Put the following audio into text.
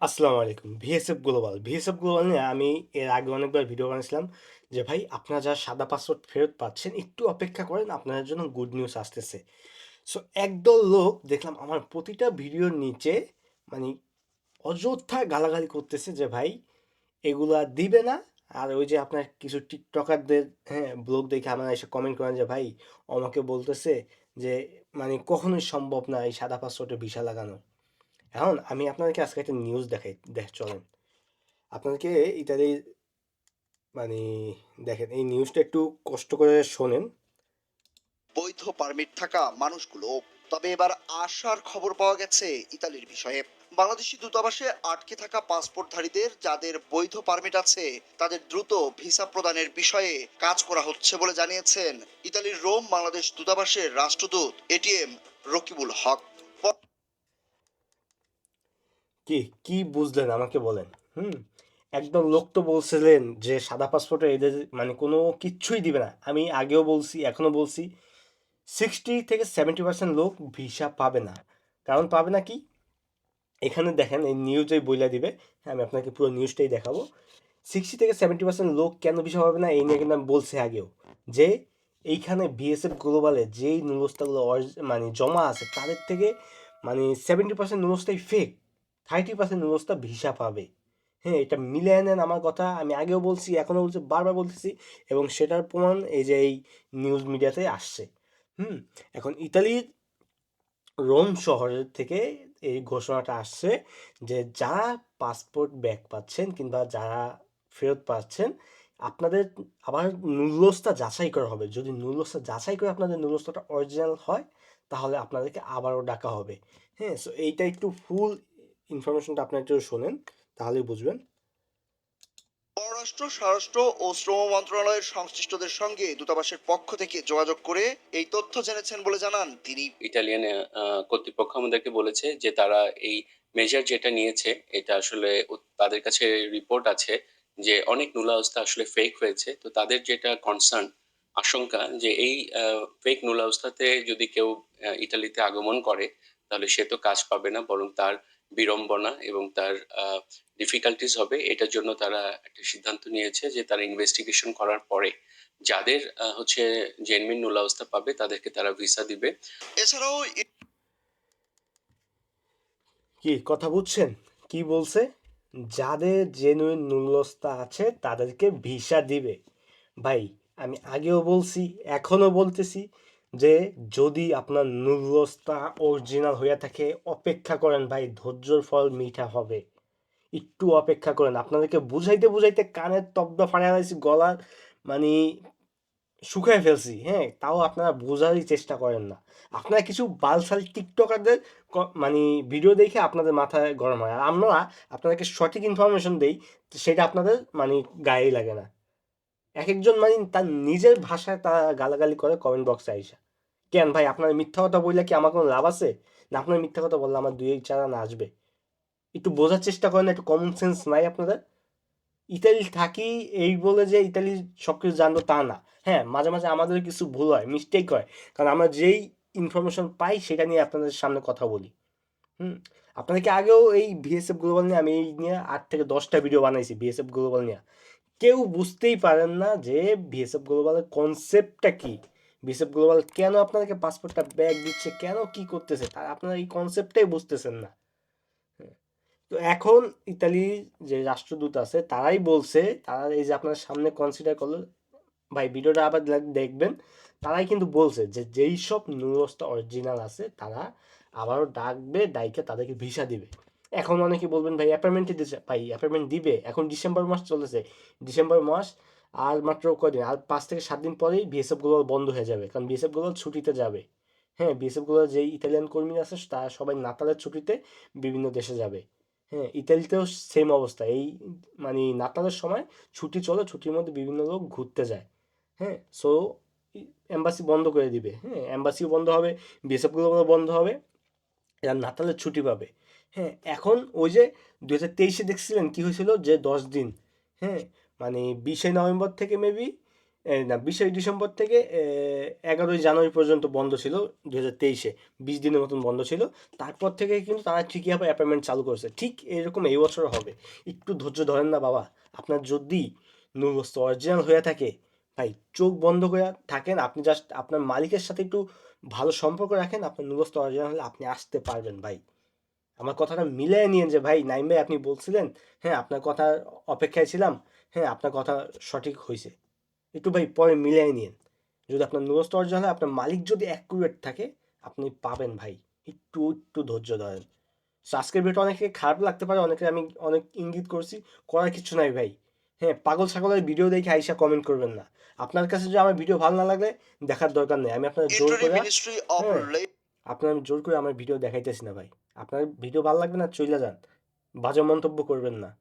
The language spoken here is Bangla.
আসসালামু আলাইকুম। ভিএসএফ গ্লোবাল ভিএসএফ গ্লোবাল নিয়ে আমি এর আগে অনেকবার ভিডিও বানিয়েছিলাম যে, ভাই, আপনারা যারা সাদা পাসপোর্ট ফেরত পাচ্ছেন, একটু অপেক্ষা করেন, আপনাদের জন্য গুড নিউজ আসতেছে। সো একদল লোক, দেখলাম আমার প্রতিটা ভিডিওর নিচে মানে অযথা গালাগালি করতেছে যে, ভাই, এগুলা দিবে না। আর ওই যে আপনার কিছু টিকটকারদের হ্যাঁ ব্লগ দেখে আমরা এসে কমেন্ট করেন যে, ভাই আমাকে বলতেছে যে মানে কখনোই সম্ভব না এই সাদা পাসপোর্টে ভিসা লাগানো। এখন আমি আপনাদেরকে আজকে একটা নিউজ দেখাই, দেখ, চলেন। আপনাদেরকে ইতালির মানে দেখেন, এই নিউজটা একটু কষ্ট করে শোনেন। বৈধ পারমিট থাকা মানুষগুলো, তবে এবার আশার খবর পাওয়া গেছে ইতালির বিষয়ে। বাংলাদেশি দূতাবাসে আটকে থাকা পাসপোর্টধারীদের, যাদের বৈধ পারমিট আছে, তাদের দ্রুত ভিসা প্রদানের বিষয়ে কাজ করা হচ্ছে বলে জানিয়েছেন ইতালির রোম বাংলাদেশ দূতাবাসের রাষ্ট্রদূত এটিএম রকিবুল হক। কি কি বুঝলেন? আমাকে বলেন। হুম? একদম লোক তো বলছিলেন যে, সাদা পাসপোর্টে এদের মানে কোনো কিচ্ছুই দিবে না। আমি আগেও বলছি, এখনও বলছি সিক্সটি থেকে সেভেন্টি পার্সেন্ট লোক ভিসা পাবে না। কারণ পাবে না কি? এখানে দেখেন, এই নিউজেই বইলা দিবে। হ্যাঁ আমি আপনাকে পুরো নিউজটাই দেখাবো। সিক্সটি থেকে সেভেন্টি পার্সেন্ট লোক কেন ভিসা পাবে না, এই নিয়ে কিন্তু আমি বলছি আগেও। যে, এইখানে বিএসএফ গ্লোবালে যেই নুলস্তাগুলো মানে জমা আছে, তাদের থেকে মানে সেভেন্টি পার্সেন্ট নুলস্তাই ফেক থার্টি পার্সেন্ট নুলস্তা ভিসা পাবে। হ্যাঁ এটা মিলে নেন আমার কথা, আমি আগেও বলছি, এখনও বলছি, বারবার বলতেছি, এবং সেটার প্রমাণ এই যে এই নিউজ মিডিয়াতে আসছে। হুম, এখন ইতালির রোম শহরের থেকে এই ঘোষণাটা আসছে যে যারা পাসপোর্ট ব্যাক পাচ্ছেন কিংবা যারা ফেরত পাচ্ছেন, আপনাদের আবার নুল্লসটা যাচাই করা হবে। যদি নুল্লসটা যাচাই করে আপনাদের নুল্লসটা অরিজিনাল হয়, তাহলে আপনাদেরকে আবারও ডাকা হবে। হ্যাঁ সো এইটা একটু ফুল ইনফরমেশনটা আপনার একটু শোনেন তাহলেই বুঝবেন। পররাষ্ট্র স্বরাষ্ট্র ও শ্রম মন্ত্রণালয়ের সংশ্লিষ্টদের সঙ্গে দূতাবাসের পক্ষ থেকে যোগাযোগ করে এই তথ্য জেনেছেন বলে জানান তিনি। ইটালিয়ান কর্তৃপক্ষ আমাদেরকে বলেছে যে তারা এই মেজার যেটা নিয়েছে এটা আসলে তাদের কাছে রিপোর্ট আছে যে অনেক নুলা অবস্থা আসলে ফেক হয়েছে। তো তাদের যেটা কনসার্ন আশঙ্কা যে এই ফেক নুলা অবস্থাতে যদি কেউ ইটালিতে আগমন করে তাহলে সে তো কাজ পাবে না বরং তার বিড়ম্বনা এবং তার ডিফিকাল্টিস হবে। এটার জন্য তারা একটা সিদ্ধান্ত নিয়েছে যে তারা ইনভেস্টিগেশন করার পরে যাদের হচ্ছে জেনমিন নুলা অবস্থা পাবে তাদেরকে তারা ভিসা দিবে। এছাড়াও কি কথা বুঝছেন? কি বলছে? যাদের জেনুইন নুল্লস্তা আছে তাদেরকে ভিসা দিবে। ভাই আমি আগেও বলছি এখনও বলতেছি যে যদি আপনার নুল্লস্তা অরিজিনাল হইয়া থাকে, অপেক্ষা করেন ভাই ধৈর্যর ফল মিঠা হবে। একটু অপেক্ষা করেন। আপনাদেরকে বুঝাইতে বুঝাইতে কানের তব্দা ফাড়াই লাইছি গলার মানে শুকায় ফেলছি হ্যাঁ? তাও আপনারা বোঝারই চেষ্টা করেন না। আপনারা কিছু বালসাল টিকটকারদের মানে ভিডিও দেখে আপনাদের মাথায় গরম হয়। আর আমরা আপনাদেরকে সঠিক ইনফরমেশন দেই, সেটা আপনাদের মানে গায়েই লাগে না। এক একজন মানে তার নিজের ভাষায় তারা গালাগালি করে কমেন্ট বক্সে আইসা। কেন ভাই, আপনার মিথ্যা কথা বললে কি আমার কোনো লাভ আছে? না, আপনার মিথ্যা কথা বললে আমার দুই চারা না আসবে। একটু বোঝার চেষ্টা করেন, একটু কমন সেন্স নাই আপনাদের? ইতালি থাকি, এই বলে যে ইতালি সব কিছু জানব তা না। হ্যাঁ মাঝে মাঝে আমাদের কিছু ভুল হয় মিস্টেক হয়। কারণ আমরা যেই ইনফরমেশন পাই, সেটা নিয়ে আপনাদের সামনে কথা বলি। হুম? আপনাদেরকে আগেও এই বিএসএফ গ্লোবাল নিয়ে, আমি এই নিয়ে আট থেকে দশটা ভিডিও বানাইছি বিএসএফ গ্লোবাল নিয়ে। কেউ বুঝতেই পারেন না যে বিএসএফ গ্লোবালের কনসেপ্টটা কি। বিএসএফ গ্লোবাল কেন আপনাদেরকে পাসপোর্টটা ব্যাক দিচ্ছে, কেন কি করতেছে তার আপনারা এই কনসেপ্টটাই বুঝতেছেন না। তো এখন ইতালির যে রাষ্ট্রদূত আছে, তারাই বলছে, তারা এই যে আপনার সামনে কনসিডার করল, ভাই ভিডিওটা আবার দেখবেন, তারাই কিন্তু বলছে যে যেই সব নুরস্তা অরিজিনাল আছে, তারা আবারও ডাকবে, ডাইকে তাদেরকে ভিসা দিবে। এখন অনেকে বলবেন, ভাই অ্যাপয়েন্টমেন্টই দিচ্ছে ভাই অ্যাপয়েন্টমেন্ট দিবে। এখন ডিসেম্বর মাস চলেছে ডিসেম্বর মাস আর মাত্র কদিন আর পাঁচ থেকে সাত দিন পরেই বিএসএফ গ্লোবাল বন্ধ হয়ে যাবে। কারণ বিএসএফ গ্লোবাল ছুটিতে যাবে। হ্যাঁ বিএসএফ গ্লোবাল যেই ইতালিয়ান কর্মী আছে তারা সবাই নাতালের ছুটিতে বিভিন্ন দেশে যাবে। হ্যাঁ ইতালিতেও সেম অবস্থা। এই মানে নাতালের সময় ছুটি চলে, ছুটির মধ্যে বিভিন্ন লোক ঘুরতে যায়। হ্যাঁ সো এম্বাসি বন্ধ করে দিবে। হ্যাঁ এম্বাসিও বন্ধ হবে বিএসএফগুলো বন্ধ হবে এরা নাতালের ছুটি পাবে। হ্যাঁ এখন ওই যে দু হাজার তেইশে দেখছিলেন কী হয়েছিল? যে দশ দিন। হ্যাঁ মানে বিশে নভেম্বর থেকে মেবি না, বিশে ডিসেম্বর থেকে এগারোই জানুয়ারি পর্যন্ত বন্ধ ছিল দু হাজার তেইশে। বিশ দিনের মতন বন্ধ ছিল। তারপর থেকে কিন্তু তারা ঠিকই আবার অ্যাপয়েন্টমেন্ট চালু করেছে। ঠিক এরকম এই বছর হবে। একটু ধৈর্য ধরেন না বাবা। আপনার যদি নুরবস্ত অরিজিনাল হয়ে থাকে, ভাই, চোখ বন্ধ করে থাকেন। আপনি জাস্ট আপনার মালিকের সাথে একটু ভালো সম্পর্ক রাখেন। আপনার নুরবস্ত অরিজিনাল হলে আপনি আসতে পারবেন ভাই। আমার কথাটা মিলিয়ে নিন যে, ভাই, নাইম ভাই আপনি বলছিলেন হ্যাঁ আপনার কথার অপেক্ষায় ছিলাম। হ্যাঁ আপনার কথা সঠিক হয়েছে একটু ভাই পরে মিলিয়ে নিন যদি আপনার নুরস্ত অর্জন হয় আপনার মালিক যদি অ্যাকুরেট থাকে আপনি পাবেন ভাই। একটু একটু ধৈর্য ধরেন। So, আজকের ভিডিওটা অনেকে খারাপ লাগতে পারে অনেকে আমি অনেক ইঙ্গিত করছি করার কিছু নাই ভাই। হ্যাঁ পাগল ছাগলের ভিডিও দেখে আইসা কমেন্ট করবেন না। আপনার কাছে যদি আমার ভিডিও ভালো না লাগলে দেখার দরকার নেই। আমি আপনার জোর করে হ্যাঁ। আপনার আমি জোর করে আমার ভিডিও দেখাইতেছি না ভাই। আপনার ভিডিও ভালো লাগবে না চলে যান। বাজে মন্তব্য করবেন না।